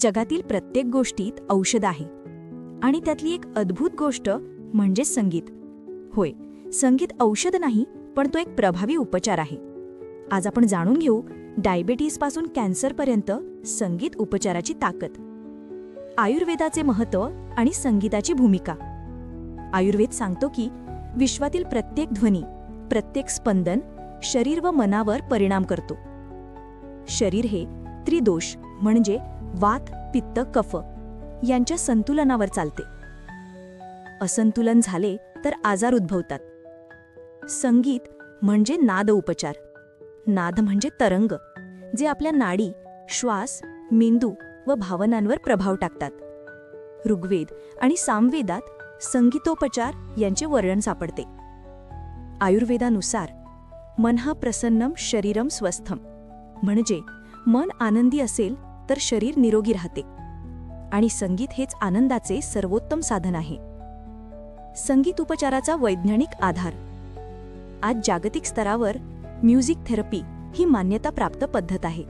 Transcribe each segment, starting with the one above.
जगातील प्रत्येक गोष्टीत औषध आहे. आणि त्यातली एक अद्भुत गोष्ट म्हणजे संगीत. होय संगीत औषध नाही पण तो एक प्रभावी उपचार आहे. आज आपण जाणून घेऊ डायबिटीसपासून कॅन्सरपर्यंत संगीत उपचाराची ताकद. आयुर्वेदाचे महत्त्व आणि संगीताची भूमिका. आयुर्वेद सांगतो की विश्वातील प्रत्येक ध्वनी प्रत्येक स्पंदन शरीर व मनावर परिणाम करतो. शरीर हे त्रिदोष म्हणजे वात पित्त कफ यांच्या संतुलनावर चालते. असंतुलन झाले तर आजार उद्भवतात. संगीत म्हणजे नाद उपचार. नाद म्हणजे तरंग जे आपल्या नाडी श्वास मेंदू व भावनांवर प्रभाव टाकतात. ऋग्वेद आणि सामवेदात संगीतोपचार यांचे वर्णन सापडते. आयुर्वेदानुसार मन हा प्रसन्नम शरीरम स्वस्थम म्हणजे मन आनंदी असेल तर शरीर निरोगी राहते. आणि संगीत हेच आनंदाचे सर्वोत्तम साधन आहे. संगीत उपचाराचा वैज्ञानिक आधार. आज जागतिक स्तरावर म्युझिक थेरपी ही मान्यताप्राप्त पद्धत आहे.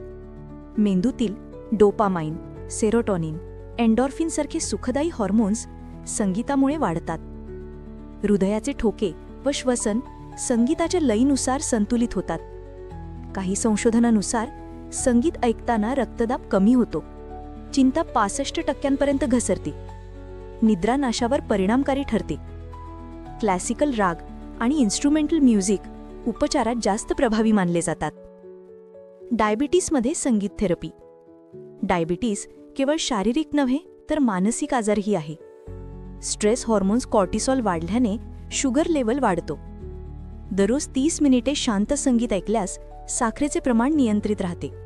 मेंदूतील डोपामाइन सेरोटॉनिन एन्डॉर्फिनसारखे सुखदायी हॉर्मोन्स संगीतामुळे वाढतात. हृदयाचे ठोके व श्वसन संगीताच्या लयीनुसार संतुलित होतात. काही संशोधनानुसार संगीत ऐकताना रक्तदाब कमी होतो. चिंता पासष्ट टक्क्यांपर्यंत घसरते. निद्रानाशावर परिणामकारी ठरते. क्लासिकल राग आणि इन्स्ट्रुमेंटल म्युझिक उपचारात जास्त प्रभावी मानले जातात. डायबिटीसमध्ये संगीत थेरपी. डायबिटीस केवळ शारीरिक नव्हे तर मानसिक आजारही आहे. स्ट्रेस हॉर्मोन्स कॉर्टिसॉल वाढल्याने शुगर लेवल वाढतो. दररोज तीस मिनिटे शांत संगीत ऐकल्यास साखरेचे प्रमाण नियंत्रित राहते.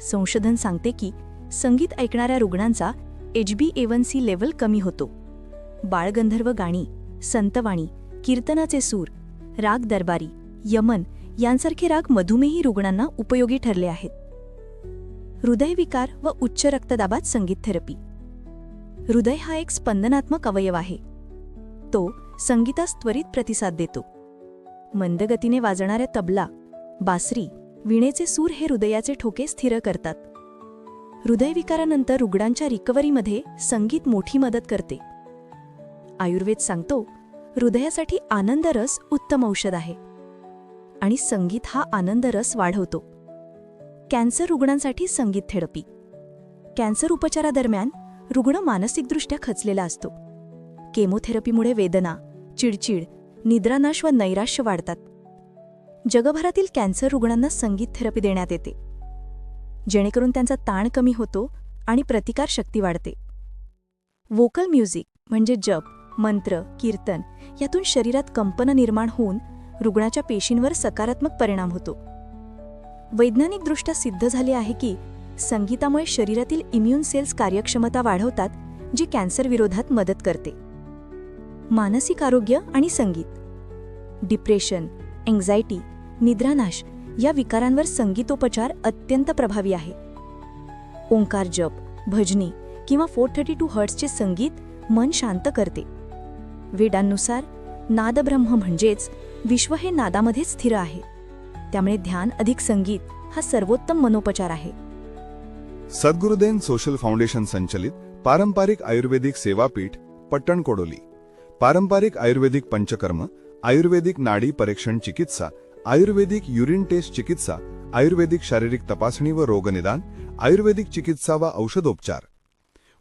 संशोधन सांगते की संगीत ऐकणाऱ्या रुग्णांचा H B A one C level कमी होतो. बाळगंधर्व गाणी संतवाणी कीर्तनाचे सूर राग दरबारी यमन यांसारखे राग मधुमेही रुग्णांना उपयोगी ठरले आहेत. हृदयविकार व उच्च रक्तदाबात संगीत थेरपी हृदय हा एक स्पंदनात्मक अवयव आहे. तो संगीतास त्वरित प्रतिसाद देतो. मंदगतीने वाजणाऱ्या तबला बासरी विणेचे सूर हे हृदयाचे ठोके स्थिर करतात. हृदयविकारानंतर रुग्णांच्या रिकव्हरीमध्ये संगीत मोठी मदत करते. आयुर्वेद सांगतो हृदयासाठी आनंदरस उत्तम औषध आहे. आणि संगीत हा आनंदरस वाढवतो. कॅन्सर रुग्णांसाठी संगीत थेरपी. कॅन्सर उपचारादरम्यान रुग्ण मानसिकदृष्ट्या खचलेला असतो. केमोथेरपीमुळे वेदना चिडचिड निद्रानाश व नैराश्य वाढतात. जगभरातील कॅन्सर रुग्णांना संगीत थेरपी देण्यात येते. जेणेकरून त्यांचा ताण कमी होतो आणि प्रतिकारशक्ती वाढते. वोकल म्युझिक म्हणजे जप मंत्र कीर्तन यातून शरीरात कंपन निर्माण होऊन रुग्णाच्या पेशींवर सकारात्मक परिणाम होतो. वैज्ञानिकदृष्ट्या सिद्ध झाले आहे की संगीतामुळे शरीरातील इम्युन सेल्स कार्यक्षमता वाढवतात जी कॅन्सरविरोधात मदत करते. मानसिक आरोग्य आणि संगीत. डिप्रेशन अँझायटी निद्रानाश या विकारांवर संगीतोपचार अत्यंत प्रभावी आहे. ओंकार जप भजनी किंवा फोर थर्टी टू हर्ट्सचे संगीत मन शांत करते. वेदांनुसार नादब्रह्म म्हणजेच विश्व हे नादामध्ये स्थिर आहे. त्यामुळे ध्यान अधिक संगीत हा सर्वोत्तम मनोपचार आहे. सद्गुरुदेन सोशल फाउंडेशन संचलित पारंपरिक आयुर्वेदिक सेवापीठ पट्टण कोडोली पारंपरिक आयुर्वेदिक पंचकर्म आयुर्वेदिक नाडी परीक्षण चिकित्सा आयुर्वेदिक युरिन टेस्ट चिकित्सा आयुर्वेदिक शारीरिक तपासणी व रोगनिदान आयुर्वेदिक चिकित्सा व औषधोपचार.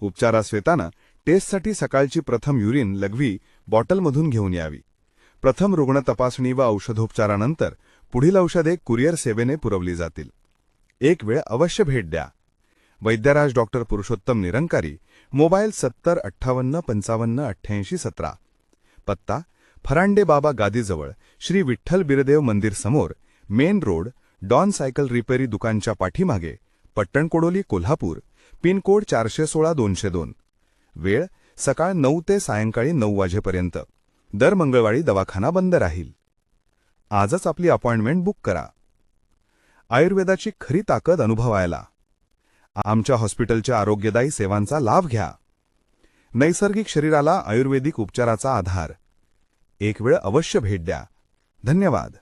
उपचारास येताना टेस्टसाठी सकाळची प्रथम युरिन लघवी बॉटलमधून घेऊन यावी. प्रथम रुग्ण तपासणी व औषधोपचारानंतर पुढील औषधे कुरिअर सेवेने पुरवली जातील. एक वेळ अवश्य भेट द्या. वैद्यराज डॉक्टर पुरुषोत्तम निरंकारी मोबाईल सत्तर अठ्ठावन्न पंचावन्न अठ्ठ्याऐंशी सतरा. पत्ता फरांडे बाबा गादीजवळ श्री विठ्ठल बिरदेव मंदिर समोर मेन रोड डॉन सायकल रिपेरी दुकानच्या पाठीमागे पट्टणकोडोली कोल्हापूर पिनकोड चारशे सोळा दोनशे दोन. वेळ सकाळ नऊ ते सायंकाळी नऊ वाजेपर्यंत. दर मंगळवारी दवाखाना बंद राहील. आजच आपली अपॉइंटमेंट बुक करा. आयुर्वेदाची खरी ताकद अनुभवायला. आमच्या हॉस्पिटलच्या आरोग्यदायी सेवांचा लाभ घ्या. नैसर्गिक शरीराला आयुर्वेदिक उपचाराचा आधार. एक वेळ अवश्य भेट द्या. धन्यवाद.